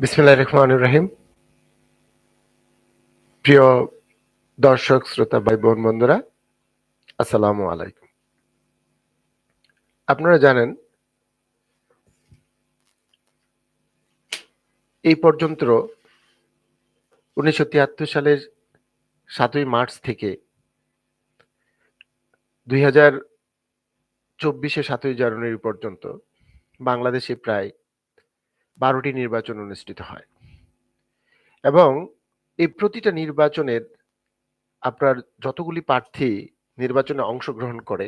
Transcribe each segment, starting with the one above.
বিসমিল্লাহির রহমানির রহিম। প্রিয় দর্শক, শ্রোতা ভাই বোন বন্ধুরা, আসসালামু আলাইকুম। আপনারা জানেন, এই পর্যন্ত উনিশশো তিয়াত্তর সালের সাতই মার্চ থেকে দুই হাজার চব্বিশে সাতই জানুয়ারি পর্যন্ত বাংলাদেশে প্রায় বারোটি নির্বাচন অনুষ্ঠিত হয়। এবং এই প্রতিটা নির্বাচনের আপনার যতগুলি প্রার্থী নির্বাচনে অংশগ্রহণ করে,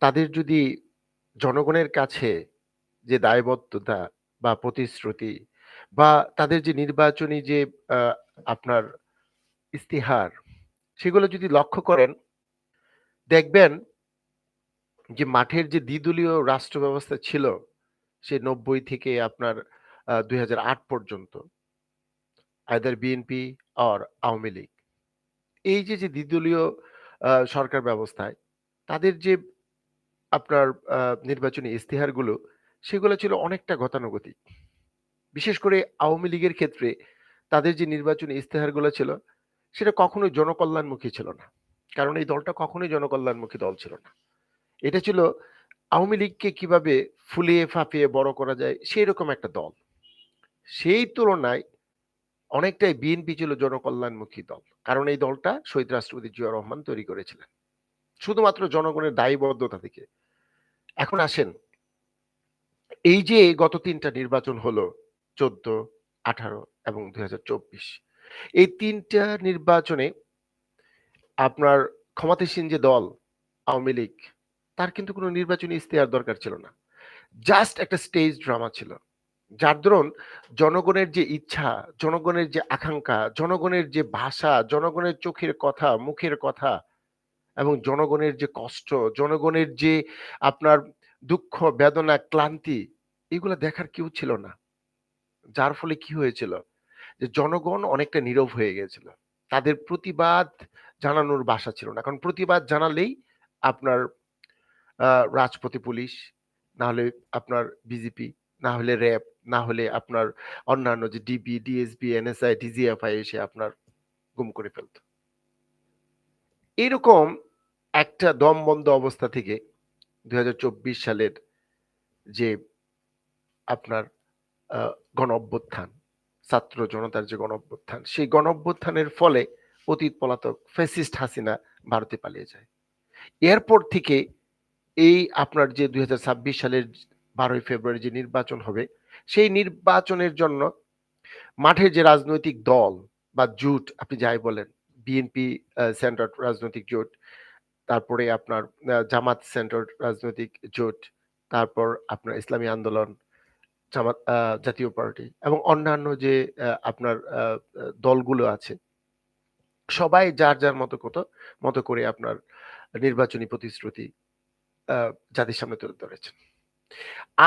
তাদের যদি জনগণের কাছে যে দায়বদ্ধতা বা প্রতিশ্রুতি বা তাদের যে নির্বাচনী যে আপনার ইস্তিহার সেগুলো যদি লক্ষ্য করেন, দেখবেন যে মাঠের যে দ্বিদলীয় রাষ্ট্র ব্যবস্থা ছিল সে নব্বই থেকে আপনার দুই হাজার আট পর্যন্ত। আইদার বিএনপি আর আওয়ামী লীগ। এই যে যে দ্বিদলীয় সরকার ব্যবস্থায়, তাদের যে আপনার নির্বাচনী ইস্তেহারগুলো সেগুলো ছিল অনেকটা গতানুগতিক। বিশেষ করে আওয়ামী লীগের ক্ষেত্রে তাদের যে নির্বাচনী ইস্তেহারগুলো ছিল, সেটা কখনোই জনকল্যাণমুখী ছিল না। কারণ এই দলটা কখনোই জনকল্যাণমুখী দল ছিল না। এটা ছিল আওয়ামী লীগকে কীভাবে ফুলিয়ে ফাঁপিয়ে বড় করা যায় সেই রকম একটা দল। সেই তুলনায় অনেকটাই বিএনপি ছিল জনকল্যাণমুখী দল, কারণ এই দলটা শহীদ রাষ্ট্রপতি জিয়া রহমান তৈরি করেছিলেন। শুধুমাত্র জনগণের দায়বদ্ধতা থেকে। এখন আসেন, এই যে গত তিনটা নির্বাচন হলো, চোদ্দ, আঠারো এবং দুই হাজার চব্বিশ, এই তিনটা নির্বাচনে আপনার ক্ষমতাসীন যে দল, আওয়ামী লীগ তার কিন্তু কোনো নির্বাচনী ইস্তেহার দরকার ছিল না। জাস্ট একটা স্টেজ ড্রামা ছিল। যার দরুন জনগণের যে ইচ্ছা, জনগণের যে আকাঙ্ক্ষা, জনগণের যে ভাষা, জনগণের চোখের কথা, মুখের কথা এবং জনগণের যে কষ্ট, জনগণের যে আপনার দুঃখ, বেদনা, ক্লান্তি, এগুলো দেখার কেউ ছিল না। যার ফলে কি হয়েছিল? যে জনগণ অনেকটা নীরব হয়ে গেছিল তাদের প্রতিবাদ জানানোর ভাষা ছিল না। কারণ প্রতিবাদ জানালেই আপনার রাজপথে পুলিশ না হলে আপনার বিজেপি না হলে র্যাব না হলে আপনার অন্যান্য যে ডিবি ডিএসবি এনএসআই ডিজিএফআই এসে আপনার গুম করে ফেলত। এরকম একটা দমবন্ধ অবস্থা থেকে দু হাজার চব্বিশ সালের যে আপনার গণ অভ্যুত্থান ছাত্র জনতার যে গণ অভ্যুত্থান সেই গণ অভ্যুত্থানের ফলে অতীত পলাতক ফেসিস্ট হাসিনা ভারতে পালিয়ে যায়। এরপর থেকে এই আপনার যে দুই হাজার ছাব্বিশ সালের বারোই ফেব্রুয়ারি যে নির্বাচন হবে, সেই নির্বাচনের জন্য মাঠের যে রাজনৈতিক দল বা জোট, আপনি যাই বলেন বিএনপি সেন্টার রাজনৈতিক জোট তারপরে আপনার জামাত সেন্টার রাজনৈতিক জোট তারপর আপনার ইসলামী আন্দোলন, জামাত জাতীয় পার্টি এবং অন্যান্য যে আপনার দলগুলো আছে, সবাই যার যার মতো কত, মতো করে আপনার নির্বাচনী প্রতিশ্রুতি জাতির সামনে তুলে ধরেছেন।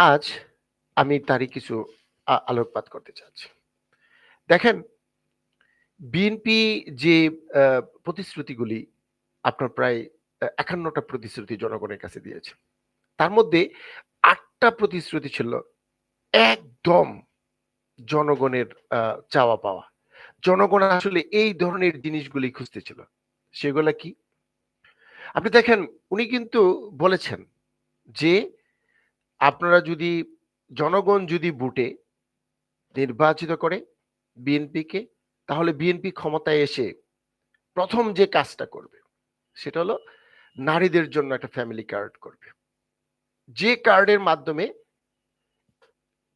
আজ আমি তারই কিছু আলোকপাত করতে চাচ্ছি। দেখেন, বিএনপি যে প্রতিশ্রুতিগুলি আপনার প্রায় একান্নটা প্রতিশ্রুতি জনগণের কাছে দিয়েছে। তার মধ্যে আটটা প্রতিশ্রুতি ছিল একদম জনগণের চাওয়া পাওয়া। জনগণ আসলে এই ধরনের জিনিসগুলি খুঁজতেছিল সেগুলা কি? আপনি দেখেন, উনি কিন্তু বলেছেন যে, আপনারা যদি, জনগণ যদি বুটে নির্বাচিত করে বিএনপিকে, তাহলে বিএনপি ক্ষমতায় এসে প্রথম যে কাজটা করবে, সেটা হলো নারীদের জন্য একটা ফ্যামিলি কার্ড করবে। যে কার্ডের মাধ্যমে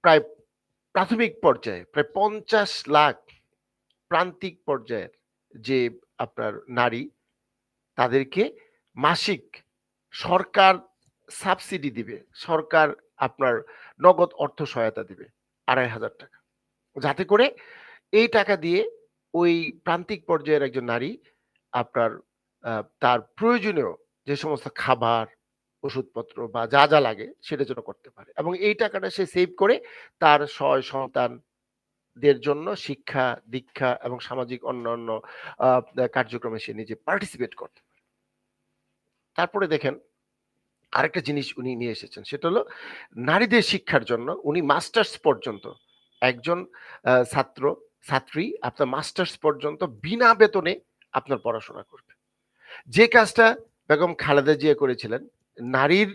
প্রায় প্রাথমিক পর্যায়ে, প্রায় পঞ্চাশ লাখ প্রান্তিক পর্যায়ের যে আপনার নারী, তাদেরকে মাসিক সরকার সাবসিডি দিবে, সরকার আপনার নগদ অর্থ সহায়তা দিবে আড়াই হাজার টাকা। যাতে করে এই টাকা দিয়ে ওই প্রান্তিক পর্যায়ের একজন নারী আপনার তার প্রয়োজনীয় যে সমস্ত খাবার, ওষুধপত্র বা যা যা লাগে সেটা যেন করতে পারে এবং এই টাকাটা সে সেভ করে তার সয় সন্তানদের জন্য শিক্ষা, দীক্ষা এবং সামাজিক অন্যান্য কার্যক্রমে সে নিজে পার্টিসিপেট করতে পারে। তারপরে দেখেন আরেকটা জিনিস উনি নিয়ে এসেছেন সেটা হলো নারীদের শিক্ষার জন্য উনি মাস্টার্স পর্যন্ত একজন ছাত্র, ছাত্রী আপনার মাস্টার্স পর্যন্ত বিনা বেতনে আপনার পড়াশোনা করবে। যে কাজটা বেগম খালেদা জিয়া করেছিলেন, নারীর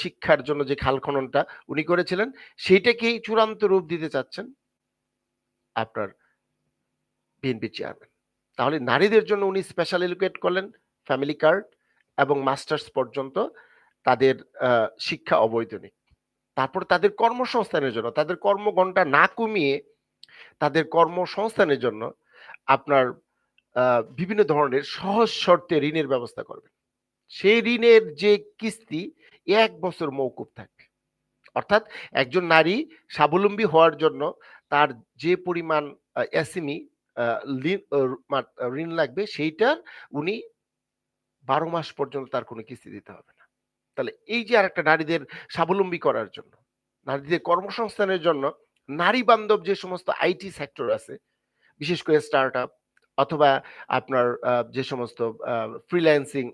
শিক্ষার জন্য যে খাল খননটা উনি করেছিলেন, সেইটাকেই চূড়ান্ত রূপ দিতে চাচ্ছেন আপনার বিএনপি চেয়ারম্যান। তাহলে নারীদের জন্য উনি স্পেশাল এলোকেট করলেন ফ্যামিলি কার্ড এবং মাস্টার্স পর্যন্ত তাদের শিক্ষা অবৈতনিক। তারপর তাদের কর্মসংস্থানের জন্য, তাদের কর্মঘণ্টা না কমিয়ে তাদের কর্মসংস্থানের জন্য আপনার বিভিন্ন ধরনের সহজ শর্তে ঋণের ব্যবস্থা করবেন। সেই ঋণের যে কিস্তি এক বছর মওকুফ থাকবে। অর্থাৎ একজন নারী স্বাবলম্বী হওয়ার জন্য তার যে পরিমাণ এসএমই ঋণ লাগবে সেইটার উনি ১২ মাস পর্যন্ত তার কোনো কিস্তি দিতে হবে না। তাহলে এই যে আরেকটা নারীদের স্বাবলম্বী করার জন্য, নারীদের কর্মসংস্থানের জন্য নারী বান্ধব যে সমস্ত আইটি সেক্টর আছে, বিশেষ করে স্টার্টআপ অথবা আপনার যে সমস্ত ফ্রিল্যান্সিং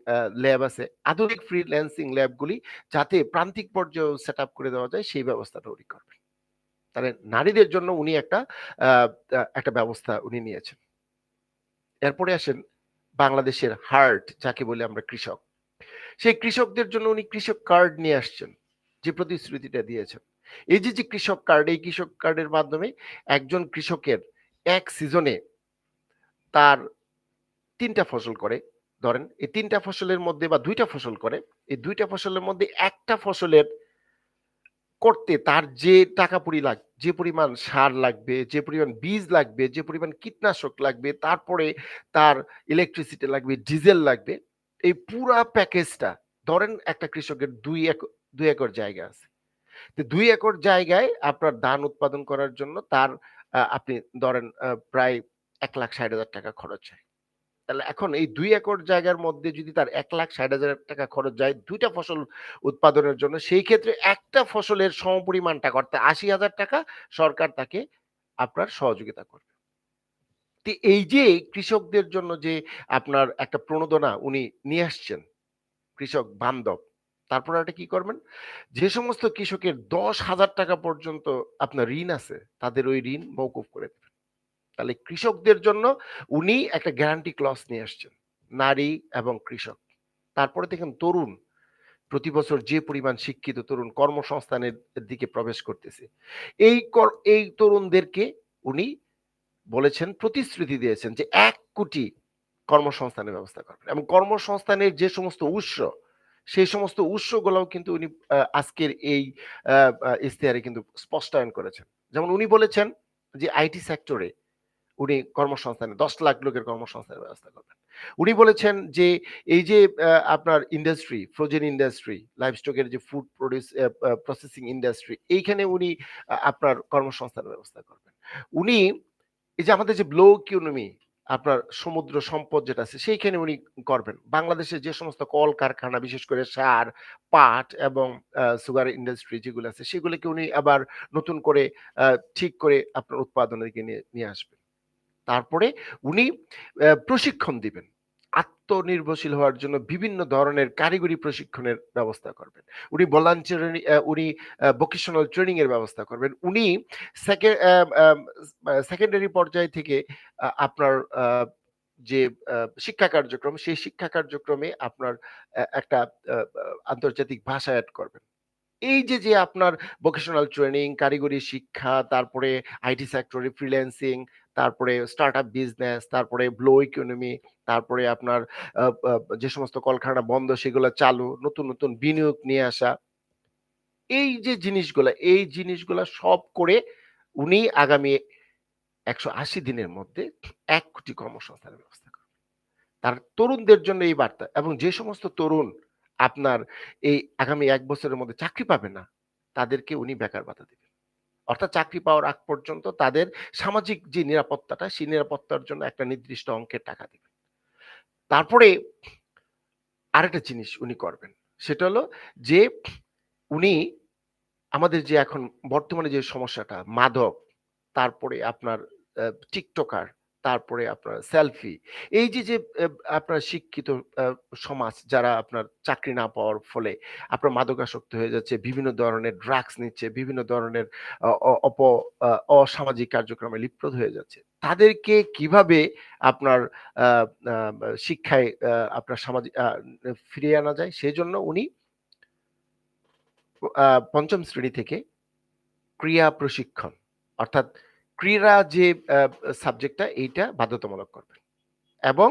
ল্যাব আছে, আধুনিক ফ্রিল্যান্সিং ল্যাবগুলি যাতে প্রান্তিক পর্যায়েও সেটআপ করে দেওয়া যায় সেই ব্যবস্থাটা উনি করবেন। তাহলে নারীদের জন্য উনি একটা একটা ব্যবস্থা উনি নিয়েছেন। এরপরে আসেন বাংলাদেশের হার্ট যাকে বলি আমরা কৃষক। সেই কৃষকদের জন্য উনি কৃষক কার্ড নিয়ে আসছেন। যে প্রতিশ্রুতিটা দিয়েছেন। এই যে, যে কৃষক কার্ড, এই কৃষক কার্ডের মাধ্যমে একজন কৃষকের এক সিজনে তার তিনটা ফসল করে। ধরেন এই তিনটা ফসলের মধ্যে বা দুইটা ফসল করে। এই দুইটা ফসলের মধ্যে একটা ফসলের করতে তার যে টাকা পুড়ি লাগ যে পরিমাণ সার লাগবে, যে পরিমাণ বীজ লাগবে, যে পরিমাণ কীটনাশক লাগবে, তারপরে তার ইলেকট্রিসিটি লাগবে, ডিজেল লাগবে। এই পুরা প্যাকেজটা ধরেন একটা কৃষকের দুই এক দুই একর জায়গা আছে। তো দুই একর জায়গায় আপনার ধান উৎপাদন করার জন্য তার আপনি ধরেন প্রায় ৳১,৬০,০০০ খরচ হয়। তাহলে এখন এই দুই একর জায়গার মধ্যে যদি তার ৳১,৬০,০০০ খরচ যায় ২ টা ফসল উৎপাদনের জন্য, সেই ক্ষেত্রে একটা ফসলের সমপরিমাণ টাকা অর্থাৎ ৳৮০,০০০ সরকার তাকে আপনার সহযোগিতা করবে। এই যে কৃষকদের জন্য যে আপনার একটা প্রণোদনা উনি নিয়ে আসছেন, কৃষক বান্ধব। তারপরে আরেকটা কি করবেন? যে সমস্ত কৃষকের ৳১০,০০০ পর্যন্ত আপনার ঋণ আছে, তাদের ওই ঋণ মওকুফ করে দিবেন। তাহলে কৃষকদের জন্য উনি একটা গ্যারান্টি ক্লজ নিয়ে আসছেন। নারী এবং কৃষক। তারপরে দেখেন তরুণ। প্রতি বছর যে পরিমাণ শিক্ষিত তরুণ কর্মসংস্থানের দিকে প্রবেশ করতেছে। এই এই তরুণদেরকে উনি বলেছেন, প্রতিশ্রুতি দিয়েছেন যে ১,০০,০০,০০০ কর্মসংস্থানের ব্যবস্থা করবেন এবং কর্মসংস্থানের যে সমস্ত উৎস, সেই সমস্ত উৎসগুলাও কিন্তু উনি আজকের এই ইশতেহারে কিন্তু স্পষ্টায়ন করেছেন। যেমন উনি বলেছেন যে আইটি সেক্টরে উনি কর্মসংস্থানে দশ লাখ লোকের কর্মসংস্থানের ব্যবস্থা করবেন। উনি বলেছেন যে এই যে আপনার ইন্ডাস্ট্রি, ফ্রোজেন ইন্ডাস্ট্রি, লাইভস্টক এর যে ফুড প্রোডিউস প্রসেসিং ইন্ডাস্ট্রি এইখানে উনি আপনার কর্মসংস্থানের ব্যবস্থা করবেন। উনি এই যে আমাদের যে ব্লো ইকোনমি আপনার সমুদ্র সম্পদ যেটা আছে সেইখানে উনি করবেন। বাংলাদেশের যে সমস্ত কলকারখানা বিশেষ করে সার, পাট এবং সুগার ইন্ডাস্ট্রি যেগুলো আছে সেগুলোকে উনি আবার নতুন করে ঠিক করে আপনার উৎপাদনের নিয়ে আসবেন। তারপরে উনি প্রশিক্ষণ দিবেন। আত্মনির্ভরশীল হওয়ার জন্য বিভিন্ন ধরনের কারিগরি প্রশিক্ষণের ব্যবস্থা করবেন। উনি ভলান্টিয়ারি উনি ভোকেশনাল ট্রেনিং এর ব্যবস্থা করবেন। উনি সেকেন্ডারি পর্যায় থেকে আপনার যে শিক্ষা কার্যক্রম, সেই শিক্ষা কার্যক্রমে আপনার একটা আন্তর্জাতিক ভাষা অ্যাড করবেন। এই যে, যে আপনার ভোকেশনাল ট্রেনিং, কারিগরি শিক্ষা, তারপরে আইটি সেক্টরে ফ্রিল্যান্সিং, তারপরে স্টার্ট আপ বিজনেস, তারপরে ব্লো ইকোনমি, তারপরে আপনার যে সমস্ত কলকারখানা বন্ধ সেগুলো চালু, নতুন, নতুন বিনিয়োগ নিয়ে আসা। এই যে জিনিসগুলা, এই জিনিসগুলা সব করে উনি আগামী ১৮০ দিনের মধ্যে ১,০০,০০,০০০ কর্মসংস্থানের ব্যবস্থা করবেন। তার তরুণদের জন্য এই বার্তা এবং যে সমস্ত তরুণ আপনার এই আগামী এক বছরের মধ্যে চাকরি পাবে না, তাদেরকে উনি বেকার ভাতা দিবেন। অর্থাৎ চাকরি পাওয়ার আগ পর্যন্ত তাদের সামাজিক যে নিরাপত্তাটা, সেই নিরাপত্তার জন্য একটা নির্দিষ্ট অঙ্কের টাকা দেবেন তারপরে আরেকটা জিনিস উনি করবেন। সেটা হলো যে উনি আমাদের যে এখন বর্তমানে যে সমস্যাটা মাদক, তারপরে আপনার টিকটকার, তারপরে আপনার সেলফি এই যে যে আপনার শিক্ষিত সমাজ যারা আপনার চাকরি না পাওয়ার ফলে আপনার মাদকাসক্ত হয়ে যাচ্ছে, বিভিন্ন ধরনের ড্রাগস নিচ্ছে, বিভিন্ন ধরনের অপ অসামাজিক কার্যক্রমে লিপ্ত হয়ে যাচ্ছে, তাদেরকে কীভাবে আপনার শিক্ষায় আপনার সামাজিক ফিরিয়ে আনা যায়? সেই জন্য উনি পঞ্চম শ্রেণি থেকে ক্রিয়া প্রশিক্ষণ, অর্থাৎ ক্রীড়া যে সাবজেক্টটা এইটা বাধ্যতামূলক করবেন। এবং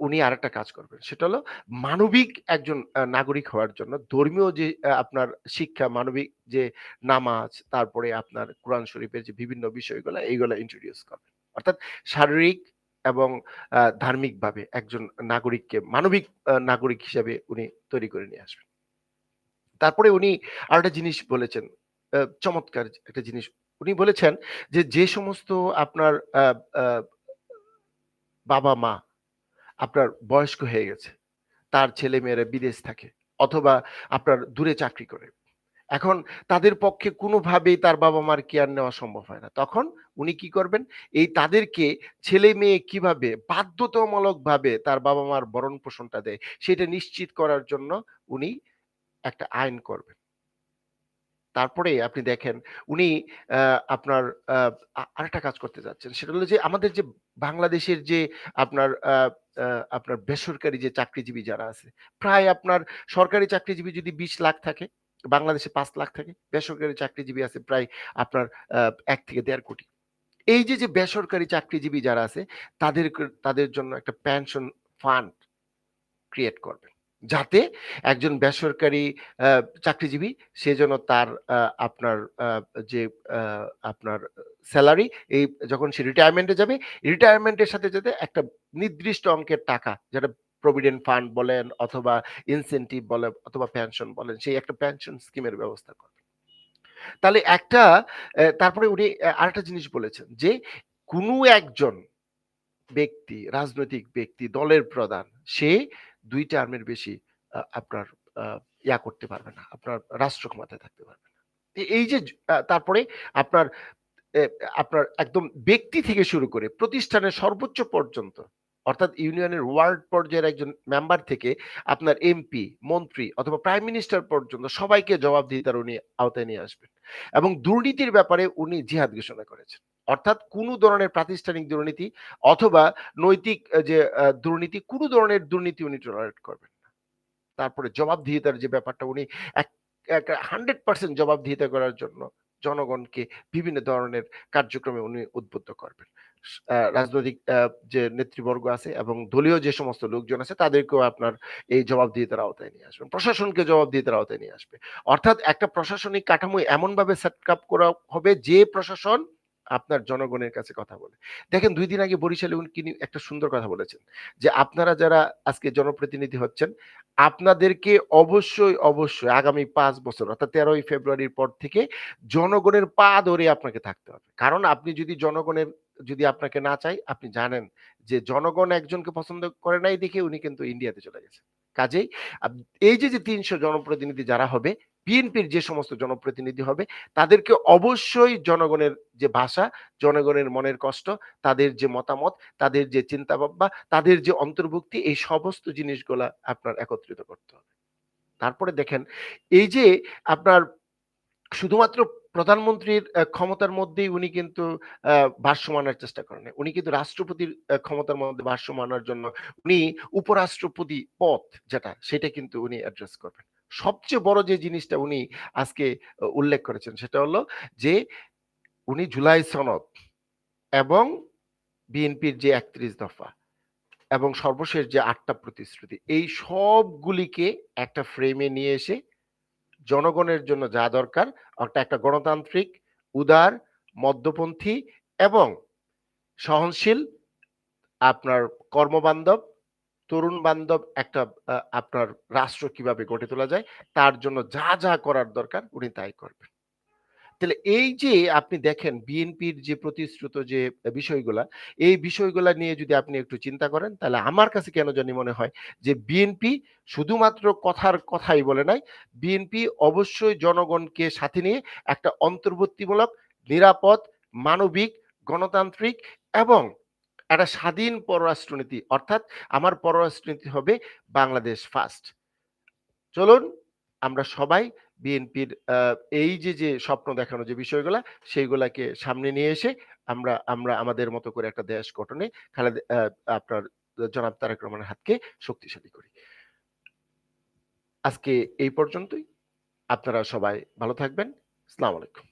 উনি আরেকটা কাজ করবেন। সেটা হলো মানবিক একজন নাগরিক হওয়ার জন্য ধর্মীয় যে আপনার শিক্ষা, মানবিক যে নামাজ, তারপরে আপনার কোরআন শরীফের যে বিভিন্ন বিষয়গুলো, এইগুলো ইন্ট্রোডিউস করবেন। অর্থাৎ শারীরিক এবং ধার্মিকভাবে একজন নাগরিককে, মানবিক নাগরিক হিসাবে উনি তৈরি করে নিয়ে আসবেন। তারপরে উনি আরেকটা জিনিস বলেছেন চমৎকার একটা জিনিস উনি বলেছেন যে যে সমস্ত আপনার বাবা মা আপনার বয়স্ক হয়ে গেছে, তার ছেলে মেয়েরা বিদেশ থাকে অথবা আপনার দূরে চাকরি করে। এখন তাদের পক্ষে কোনোভাবেই তার বাবা মার কেয়ার নেওয়া সম্ভব হয় না। তখন উনি কি করবেন? এই তাদেরকে ছেলে মেয়ে কীভাবে বাধ্যতামূলক ভাবে তার বাবা মার ভরণ পোষণটা দেয়, সেটা নিশ্চিত করার জন্য উনি একটা আইন করবেন। তারপরে আপনি দেখেন, উনি আপনার আরেকটা কাজ করতে যাচ্ছেন। সেটা হলো যে, আমাদের যে বাংলাদেশের যে আপনার আপনার বেসরকারি যে চাকরিজীবী যারা আছে, প্রায় আপনার সরকারি চাকরিজীবী যদি বিশ লাখ থাকে, বাংলাদেশে পাঁচ লাখ থাকে, বেসরকারি চাকরিজীবী আছে প্রায় আপনার এক থেকে দেড় কোটি। এই যে যে বেসরকারি চাকরিজীবী যারা আছে, তাদের তাদের জন্য একটা পেনশন ফান্ড ক্রিয়েট করবেন। যাতে একজন বেসরকারি চাকরিজীবী সে যেন তার আপনার যে আপনার স্যালারি, এই যখন সে রিটায়ারমেন্টে যাবে রিটায়ারমেন্টের সাথে যাতে একটা নির্দিষ্ট অঙ্কের টাকা, যেটা প্রভিডেন্ট ফান্ড বলেন অথবা ইনসেন্টিভ বলেন অথবা পেনশন বলেন, সেই একটা পেনশন স্কিমের ব্যবস্থা করবে তাহলে একটা তারপরে উনি আরেকটা জিনিস বলেছেন যে, কোনো একজন ব্যক্তি, রাজনৈতিক ব্যক্তি, দলের প্রধান, সে দুই টার্মের বেশি আপনার ইয়া করতে পারবে না, আপনার রাষ্ট্র ক্ষমতায় থাকতে পারবে না। এই যে তারপরে আপনার আপনার একদম ব্যক্তি থেকে শুরু করে প্রতিষ্ঠানের সর্বোচ্চ পর্যন্ত, অর্থাৎ ইউনিয়নের ওয়ার্ড পর্যায়ের একজন মেম্বার থেকে আপনার এমপি, মন্ত্রী অথবা প্রাইম মিনিস্টার পর্যন্ত সবাইকে জবাবদিহিতার উনি আওতায় নিয়ে আসবেন। এবং দুর্নীতির ব্যাপারে উনি জিহাদ ঘোষণা করেছেন। অর্থাৎ কোনো ধরনের প্রাতিষ্ঠানিক দুর্নীতি অথবা নৈতিক যে দুর্নীতি, কোনো ধরনের দুর্নীতি উনি টলারেট করবেন না। তারপরে জবাবদিহিতার যে ব্যাপারটা উনি এক হান্ড্রেড পার্সেন্ট জবাবদিহিতা করার জন্য জনগণকে বিভিন্ন ধরনের কার্যক্রমে উনি উদ্বুদ্ধ করবেন। রাজনৈতিক যে নেতৃবর্গ আছে এবং দলীয় যে সমস্ত লোকজন আছে তাদেরকেও আপনার এই জবাবদিহিতার আওতায় নিয়ে আসবেন। প্রশাসনকে জবাবদিহিতার আওতায় নিয়ে আসবে। অর্থাৎ একটা প্রশাসনিক কাঠামো এমনভাবে সেট আপ করা হবে যে প্রশাসন আপনার জনগণের কাছে কথা বলে। দেখেন, দুই দিন আগে বরিশালে উনি একটা সুন্দর কথা বলেছেন যে, আপনারা যারা আজকে জনপ্রতিনিধি হচ্ছেন, আপনাদেরকে অবশ্যই অবশ্যই আগামী পাঁচ বছর, অর্থাৎ তেরোই ফেব্রুয়ারির পর থেকে জনগণের পা ধরে আপনাকে থাকতে হবে। কারণ আপনি যদি জনগণের, যদি আপনাকে না চাই, আপনি জানেন যে, জনগণ একজনকে পছন্দ করে নাই দেখে উনি কিন্তু ইন্ডিয়াতে চলে গেছেন। কাজেই এই যে যে তিনশো জনপ্রতিনিধি যারা হবে বিএনপির যে সমস্ত জনপ্রতিনিধি হবে, তাদেরকে অবশ্যই জনগণের যে ভাষা, জনগণের মনের কষ্ট, তাদের যে মতামত, তাদের যে চিন্তা ভাবনা তাদের যে অন্তর্ভুক্তি, এই সমস্ত জিনিসগুলা আপনার একত্রিত করতে হবে। তারপরে দেখেন, এই যে আপনার শুধুমাত্র প্রধানমন্ত্রীর ক্ষমতার মধ্যেই উনি কিন্তু ভারসাম্য আনার চেষ্টা করেন উনি কিন্তু রাষ্ট্রপতির ক্ষমতার মধ্যে ভারসাম্য আনার জন্য উনি উপরাষ্ট্রপতি পদ যেটা, সেটা কিন্তু উনি অ্যাড্রেস করবেন। সবচেয়ে বড় যে জিনিসটা উনি আজকে উল্লেখ করেছেন সেটা হলো যে উনি জুলাই সনদ এবং বিএনপির যে একত্রিশ দফা এবং সর্বশেষ যে আটটা প্রতিশ্রুতি, এই সবগুলিকে একটা ফ্রেমে নিয়ে এসে জনগণের জন্য যা দরকার অর্থাৎ একটা গণতান্ত্রিক, উদার, মধ্যপন্থী এবং সহনশীল আপনার কর্মবান্ধব তরুণ বান্ধব একটা আপনার রাষ্ট্র কীভাবে গড়ে তোলা যায়, তার জন্য যা যা করার দরকার, উনি তাই করবেন। তাহলে এই যে আপনি দেখেন বিএনপির যে প্রতিশ্রুত যে বিষয়গুলা, এই বিষয়গুলা নিয়ে যদি আপনি একটু চিন্তা করেন, তাহলে আমার কাছে কেন জানি মনে হয় যে বিএনপি শুধুমাত্র কথার কথাই বলে নাই, বিএনপি অবশ্যই জনগণকে সাথে নিয়ে একটা অন্তর্বর্তীমূলক, নিরাপদ, মানবিক, গণতান্ত্রিক এবং একটা স্বাধীন পররাষ্ট্রনীতি, অর্থাৎ আমার পররাষ্ট্রনীতি হবে বাংলাদেশ ফার্স্ট চলুন আমরা সবাই বিএনপির এই যে যে স্বপ্ন দেখানো যে বিষয়গুলা, সেইগুলাকে সামনে নিয়ে এসে আমরা আমরা আমাদের মতো করে একটা দেশ গঠনে খালেদ আপনার জনাব তারেক রহমানের হাতকে শক্তিশালী করি। আজকে এই পর্যন্তই। আপনারা সবাই ভালো থাকবেন। আসসালামু আলাইকুম।